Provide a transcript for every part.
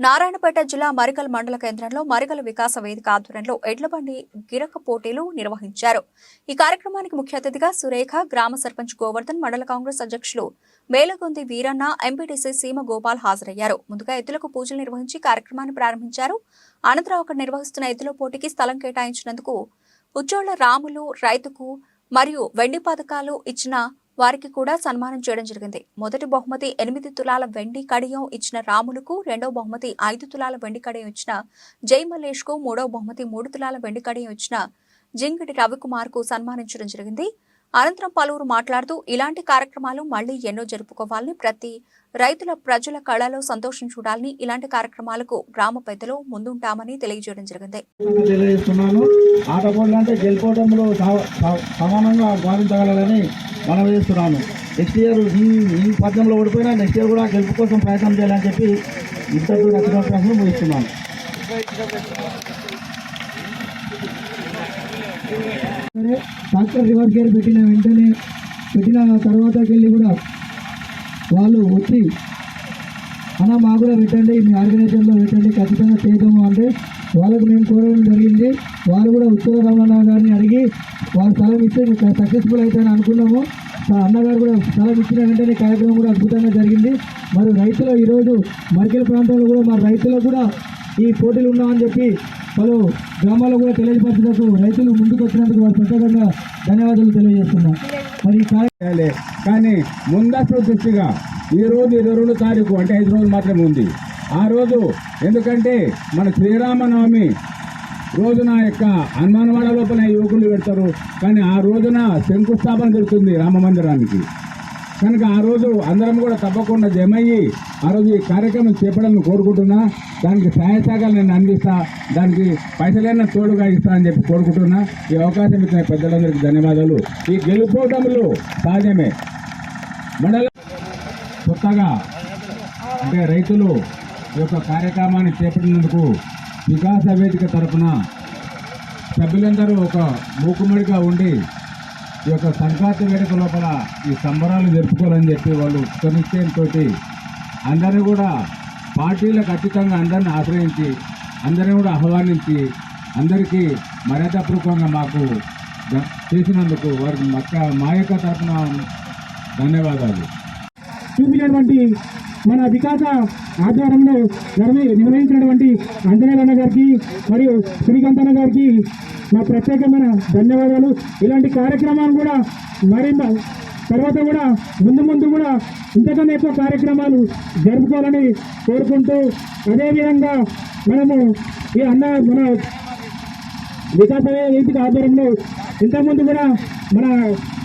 నారాయణపేట జిల్లా మరికల్ మండల కేంద్రంలో మరికల్ వికాస వేదిక ఆధ్వర్యంలో ఎడ్లబండి గిరక పోటీలు నిర్వహించారు. ఈ కార్యక్రమానికి ముఖ్య అతిథిగా సురేఖ గ్రామ సర్పంచ్ గోవర్ధన్ మండల కాంగ్రెస్ అధ్యక్షులు మేలగొంది వీరన్న ఎంపీటీసీ సీమ గోపాల్ హాజరయ్యారు. ముందుగా ఎద్దులకు పూజలు నిర్వహించి కార్యక్రమాన్ని ప్రారంభించారు. అనంతరం అక్కడ నిర్వహిస్తున్న ఎద్దుల పోటీకి స్థలం కేటాయించినందుకు ఉజ్జోళ్ళ రాములు రైతుకు మరియు వెండి పథకాలు ఇచ్చిన వారికి కూడా సన్మానం చేయడం జరిగింది. మొదటి బహుమతి ఎనిమిది తులాల వెండి కడియం ఇచ్చిన రాములకు రెండవ బహుమతి ఐదు తులాల వెండి కడియం ఇచ్చిన జై మల్లేష్కు మూడవ బహుమతి మూడు తులాల వెండి కడియం ఇచ్చిన జింగిడి రవికుమార్కు సన్మానించడం జరిగింది. అనంతరం పలువురు మాట్లాడుతూ ఇలాంటి కార్యక్రమాలు మళ్ళీ ఎన్నో జరుపుకోవాలని ప్రతి రైతుల ప్రజల కళలో సంతోషం చూడాలని ఇలాంటి కార్యక్రమాలకు గ్రామ పెద్దలు ముందుంటామని తెలియజేయడం జరిగింది. సంగతి సమానంగా చేస్తున్నాను నెక్స్ట్ ఇయర్ ఈ పద్యంలో ఓడిపోయినా నెక్స్ట్ ఇయర్ కూడా గెలుపు కోసం ప్రయత్నం చేయాలని చెప్పి ఇంతకు నచ్చిన ప్రశ్న ముగిస్తున్నాను. సరే డాక్టర్ రివర్స్ గేర్ పెట్టిన వెంటనే పెట్టిన తర్వాతకెళ్ళి కూడా వాళ్ళు వచ్చి అన్న మా కూడా పెట్టండి మీ ఆర్గనైజేషన్లో పెట్టండి ఖచ్చితంగా చేద్దాము అంటే వాళ్ళకు మేము కోరడం జరిగింది. వాళ్ళు కూడా ఉత్తర రమణ గారిని అడిగి వాళ్ళు స్థలం ఇస్తే సక్సెస్ఫుల్ అవుతాయని అనుకున్నాము. అన్నగారు కూడా స్థలం ఇచ్చిన వెంటనే కార్యక్రమం కూడా అద్భుతంగా జరిగింది. మరి రైతులు ఈరోజు మరికెల ప్రాంతంలో కూడా మా రైతులకు కూడా ఈ పోటీలు ఉన్నామని చెప్పి పలు గ్రామాల్లో కూడా తెలియపరచడానికి రైతులు ముందుకు వచ్చినందుకు వారు ప్రత్యేకంగా ధన్యవాదాలు తెలియజేస్తున్నాం. మరి కానీ ముందస్తు దృష్టిగా ఈ రోజు ఇరవై రెండు తారీఖు అంటే ఐదు రోజులు మాత్రమే ఉంది. ఆ రోజు ఎందుకంటే మన శ్రీరామనవమి రోజున యొక్క హనుమానవాడ లోపల యువకులు పెడతారు. కానీ ఆ రోజున శంకుస్థాపన జరుగుతుంది రామ మందిరానికి. కనుక ఆ రోజు అందరం కూడా తప్పకుండా జమయ్యి ఆ రోజు ఈ కార్యక్రమం చేపడాలని కోరుకుంటున్నా. దానికి సహాయ సహకారాలు నేను అందిస్తా దానికి పైసలైనా తోడుగా ఇస్తా అని చెప్పి కోరుకుంటున్నా. ఈ అవకాశం ఇచ్చిన పెద్దలందరికీ ధన్యవాదాలు. ఈ గెలుపోటములు సాధ్యమే. మండల కొత్తగా అంటే రైతులు ఈ యొక్క కార్యక్రమాన్ని చేపట్టినందుకు వికాస వేదిక తరఫున సభ్యులందరూ ఒక మూకుమ్మడిగా ఉండి ఈ యొక్క సంక్రాంతి వేడుక లోపల ఈ సంబరాలు జరుపుకోవాలని చెప్పి వాళ్ళు నిశ్చయంతో అందరినీ కూడా పార్టీలకు అతీతంగా అందరిని ఆశ్రయించి అందరినీ కూడా ఆహ్వానించి అందరికీ మర్యాదపూర్వకంగా మాకు చేసినందుకు వారికి మక్క మా యొక్క తరఫున ధన్యవాదాలు. చూపినటువంటి మన వికాస ఆధ్వర్యంలో నిర్వహి నిర్వహించినటువంటి అంజనేయన్న గారికి మరియు శ్రీకాంత్ గారికి మా ప్రత్యేకమైన ధన్యవాదాలు. ఇలాంటి కార్యక్రమాలు కూడా మరింత తర్వాత కూడా ముందు ముందు కూడా ఇంతకన్నా ఎక్కువ కార్యక్రమాలు జరుపుకోవాలని కోరుకుంటూ అదేవిధంగా మనము ఈ అన్న మన వికాస వేదిక ఆధ్వర్యంలో ఇంతకుముందు కూడా మన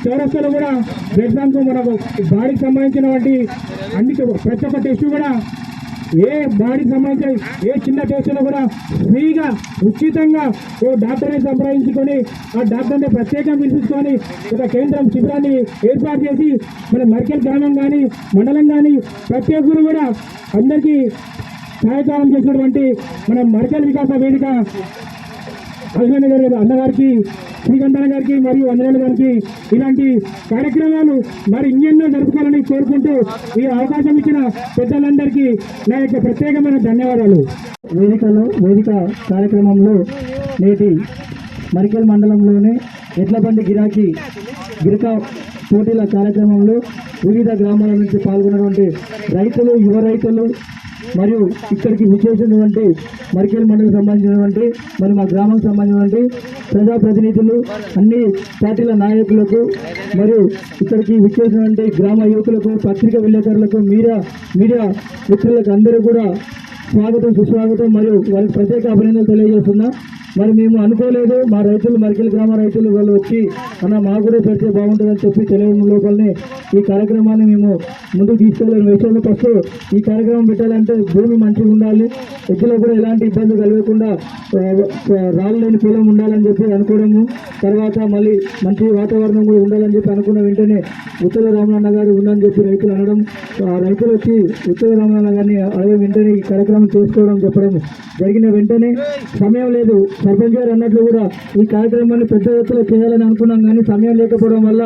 చౌరస్తాలో కూడా బ్లడ్ మనకు బాడీకి సంబంధించినటువంటి అన్ని ప్రతి ఒక్క టెస్ట్ కూడా ఏ బాడీకి సంబంధించిన ఏ చిన్న టెస్టులో కూడా ఫ్రీగా ఉచితంగా ఓ డాక్టర్ని సంప్రదించుకొని ఆ డాక్టర్ని ప్రత్యేకంగా పిలిపించుకొని ఒక కేంద్రం శిబిరాన్ని ఏర్పాటు చేసి మన మరికెల్ గ్రామం కానీ మండలం కానీ ప్రతి ఒక్కరు కూడా అందరికీ సహాయకారం చేసినటువంటి మన మరికెల్ వికాస వేదిక అభిమన్య గారు అన్నగారికి శ్రీకంఠన గారికి మరియు అంజనేయుల గారికి ఇలాంటి కార్యక్రమాలు మరి ఇంకెన్నో జరుపుకోవాలని కోరుకుంటూ ఈ అవకాశం ఇచ్చిన పెద్దలందరికీ నా యొక్క ప్రత్యేకమైన ధన్యవాదాలు. వేదికలో వేదిక కార్యక్రమంలో నేటి మరికల్ మండలంలోని ఎడ్లబండి గిరాకీ గిరిక పోటీల కార్యక్రమంలో వివిధ గ్రామాల నుంచి పాల్గొన్నటువంటి రైతులు యువ రైతులు మరియు ఇక్కడికి విచ్చేసినటువంటి మరికేల్ మండలి సంబంధించినటువంటి మరి మా గ్రామం సంబంధించినటువంటి ప్రజాప్రతినిధులు అన్ని పార్టీల నాయకులకు మరియు ఇక్కడికి విచ్చేసినటువంటి గ్రామ యువకులకు పత్రిక విలేకరులకు మీడియా మీడియా మిత్రులకు అందరూ కూడా స్వాగతం సుస్వాగతం మరియు వారికి ప్రత్యేక అభినందనలు తెలియజేస్తున్నా. మరి మేము అనుకోలేదు. మా రైతులు మరికెల్ గ్రామ రైతులు వాళ్ళు వచ్చి అన్న మా కూడా పెడితే బాగుంటుందని చెప్పి తెలియడం లోపలనే ఈ కార్యక్రమాన్ని మేము ముందుకు తీసుకెళ్ళాము విషయంలో ఫస్ట్ ఈ కార్యక్రమం పెట్టాలంటే భూమి మంచిగా ఉండాలి. ఎద్దులో కూడా ఎలాంటి ఇబ్బంది కలగకుండా ఆ, పొలం ఉండాలని చెప్పి అనుకోవడము. తర్వాత మళ్ళీ మంచి వాతావరణం కూడా ఉండాలని చెప్పి అనుకున్న వెంటనే ఉత్తర రామనాన్న గారు ఉందని చెప్పి రైతులు అనడం. ఆ రైతులు వచ్చి ఉత్తర రామనాన్న గారిని అడగ వెంటనే ఈ కార్యక్రమం కార్యక్రమం చేసుకోవడం చెప్పడం జరిగిన వెంటనే సమయం లేదు. సర్పంచ్ గారు అన్నట్లు కూడా ఈ కార్యక్రమాన్ని పెద్ద ఎత్తులో చేయాలని అనుకున్నాం కానీ సమయం లేకపోవడం వల్ల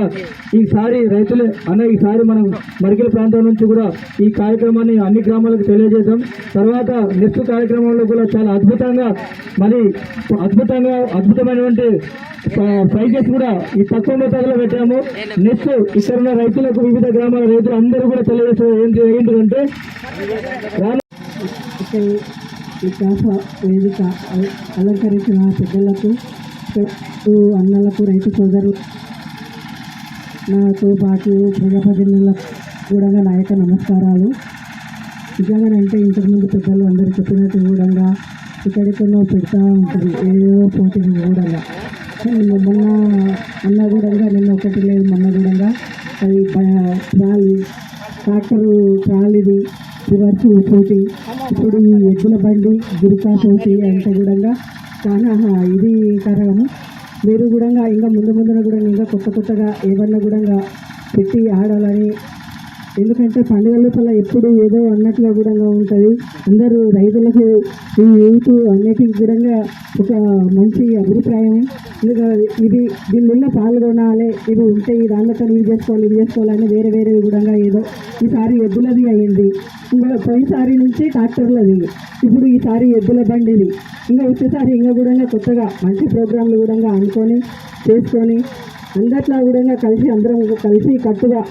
ఈసారి రైతులే అన్న ఈసారి మనం మరికిల ప్రాంతం నుంచి కూడా ఈ కార్యక్రమాన్ని అన్ని గ్రామాలకు తెలియజేశాం తర్వాత నెక్స్ట్ కార్యక్రమంలో కూడా చాలా అద్భుతంగా మరి అద్భుతంగా అద్భుతమైనటువంటి ప్రైజెస్ కూడా ఈ తక్కువ మోతాదులో పెట్టాము. నెక్స్ట్ ఇక్కడ ఉన్న రైతులకు వివిధ గ్రామాల రైతులు అందరూ కూడా తెలియజేసే ఏంటి ఏంటంటే వికాస వేదిక అలంకరించిన పెద్దలకు అన్నలకు రైతు సోదరులు నాతో పాటు ప్రజాప్రతినిధులకు కూడా నాయక యొక్క నమస్కారాలు. నిజంగానంటే ఇంతకుముందు పెద్దలు అందరూ చెప్పినట్టు కూడా ఇక్కడికనో పెడతా ఉంటుంది ఏదో పోటీలు కూడా మొన్న అన్న కూడా నిన్న ఒకటి లేదు మొన్న కూడా అది ట్రాక్టర్ ట్రాలీది రివర్స్ పోటీ ఇప్పుడు ఈ ఎద్దుల బండి గిరికా తోటి అంత కూడా చాలా ఇది కారణం మీరు కూడా ఇంకా ముందు ముందున కూడా ఇంకా కొత్త కొత్తగా ఏమన్నా కూడా పెట్టి ఆడాలని ఎందుకంటే పండుగ లోపల ఎప్పుడు ఏదో అన్నట్లు కూడా ఉంటుంది. అందరూ రైతులకు ఈ యూత్ అన్నిటికీ కూడా ఒక మంచి అభిప్రాయం. ఇంకా ఇది దీనిలో పాల్గొనాలి ఇది ఉంటే ఈ దానితో ఇది చేసుకోవాలి ఇది చేసుకోవాలని వేరే వేరే కూడా ఏదో ఈసారి ఎద్దులది అయ్యింది ఇంకా పోయినసారి నుంచి ట్రాక్టర్లది ఇప్పుడు ఈసారి ఎద్దుల బండిది ఇంకా వచ్చేసారి ఇంకా కూడా కొత్తగా మంచి ప్రోగ్రాంలు కూడా అనుకొని చేసుకొని అందట్లో కూడా కలిసి అందరం కలిసి కట్టుగా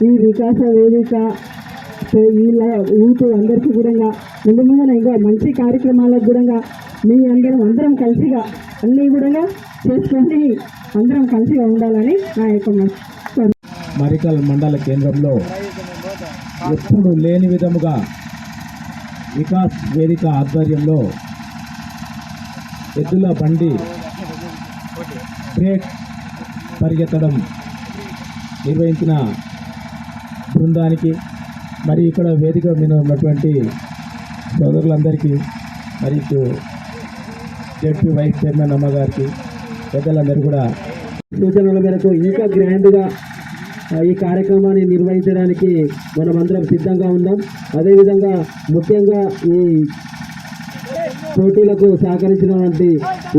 ఈ వికాస వేదిక వీళ్ళ యూత్ అందరికీ కూడా ముందు ముందున ఇంకా మంచి కార్యక్రమాలకు కూడా మీ అందరం అందరం కలిసిగా అన్నీ కూడా చేసుకొని అందరం కలిసిగా ఉండాలని నా యొక్క మరికల్ మండల కేంద్రంలో ఎప్పుడు లేని విధముగా వికాస్ వేదిక ఆధ్వర్యంలో ఎద్దుల బండి బ్రేక్ పరిగెత్తడం నిర్వహించిన బృందానికి మరి ఇక్కడ వేదిక మీద ఉన్నటువంటి సోదరులందరికీ మరి జడ్పీ వైస్ చైర్మన్ అమ్మగారికి పెద్దలందరూ కూడా సూచనల మేరకు ఇంకా గ్రాండ్గా ఈ కార్యక్రమాన్ని నిర్వహించడానికి మనం అందరం సిద్ధంగా ఉన్నాం. అదేవిధంగా ముఖ్యంగా ఈ పోటీలకు సహకరించినటువంటి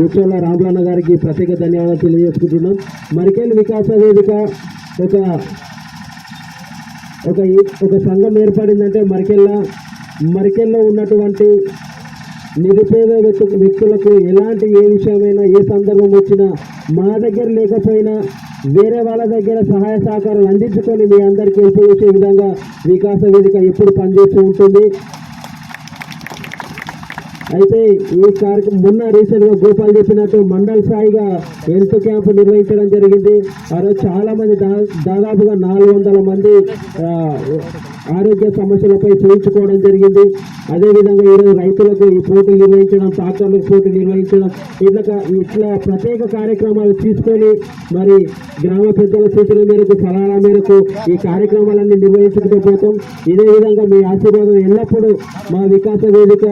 ఉచ్చోళ్ళ రామలన్న గారికి ప్రత్యేక ధన్యవాదాలు తెలియజేసుకుంటున్నాం. మరికేల్ వికాస వేదిక ఒక ఒక ఒక సంఘం ఏర్పడిందంటే మరికెల్లా మరికెల్లో ఉన్నటువంటి నిరుపేద వ్యక్తులకు ఎలాంటి ఏ విషయమైనా ఏ సందర్భం వచ్చినా మా దగ్గర లేకపోయినా వేరే వాళ్ళ దగ్గర సహాయ సహకారాలు అందించుకొని మీ అందరికీ హెల్ప్ చేసే విధంగా వికాస వేదిక ఎప్పుడు పనిచేస్తూ ఉంటుంది. అయితే ఈ కార్యక్రమం మొన్న రీసెంట్గా గోపాల్ చెప్పినట్టు మండల స్థాయిగా హెల్త్ క్యాంప్ నిర్వహించడం జరిగింది. ఆ రోజు చాలా మంది దా- దాదాపుగా నాలుగు వందల మంది ఆరోగ్య సమస్యలపై చేయించుకోవడం జరిగింది. అదేవిధంగా ఈరోజు రైతులకు ఈ పోటీ నిర్వహించడం ట్రాక్టర్లకు పోటీ నిర్వహించడం ఇట్లా ఇట్లా ప్రత్యేక కార్యక్రమాలు తీసుకొని మరి గ్రామ పెద్దల సూచన మేరకు సలహాల మేరకు ఈ కార్యక్రమాలన్నీ నిర్వహించుకుంటూ పోతాం. ఇదే విధంగా మీ ఆశీర్వాదం ఎల్లప్పుడూ మా వికాస వేదిక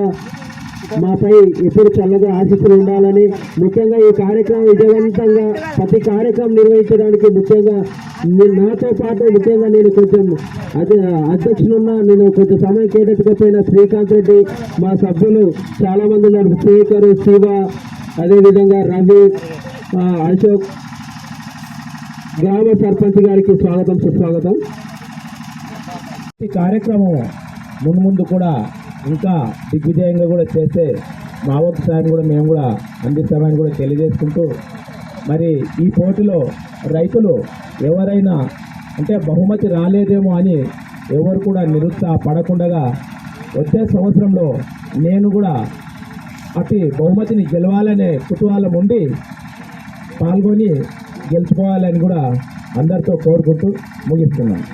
మాపై ఎప్పుడు చల్లగా ఆశిస్తులు ఉండాలని ముఖ్యంగా ఈ కార్యక్రమం విజయవంతంగా ప్రతి కార్యక్రమం నిర్వహించడానికి ముఖ్యంగా నాతో పాటు ముఖ్యంగా నేను కొంచెం అదే అధ్యక్షులున్న నేను కొంచెం సమయం కేటాయించకపోయిన శ్రీకాంత్ రెడ్డి మా సభ్యులు చాలామంది ఉన్నారు. స్పీకర్ శివ అదేవిధంగా రవి అశోక్ గ్రామ సర్పంచ్ గారికి స్వాగతం సుస్వాగతం. ఈ కార్యక్రమం ముందు ముందు కూడా ఇంకా దిగ్విజయంగా కూడా చేస్తే మా వంతు సాయం కూడా మేము కూడా అందిస్తామని కూడా తెలియజేసుకుంటూ మరి ఈ పోటీలో రైతులు ఎవరైనా అంటే బహుమతి రాలేదేమో అని ఎవరు కూడా నిరుత్సాహపడకుండా వచ్చే సంవత్సరంలో నేను కూడా అతి బహుమతిని గెలవాలనే కుతూహలం ఉండి పాల్గొని గెలుచుకోవాలని కూడా అందరితో కోరుకుంటూ ముగిస్తున్నాను.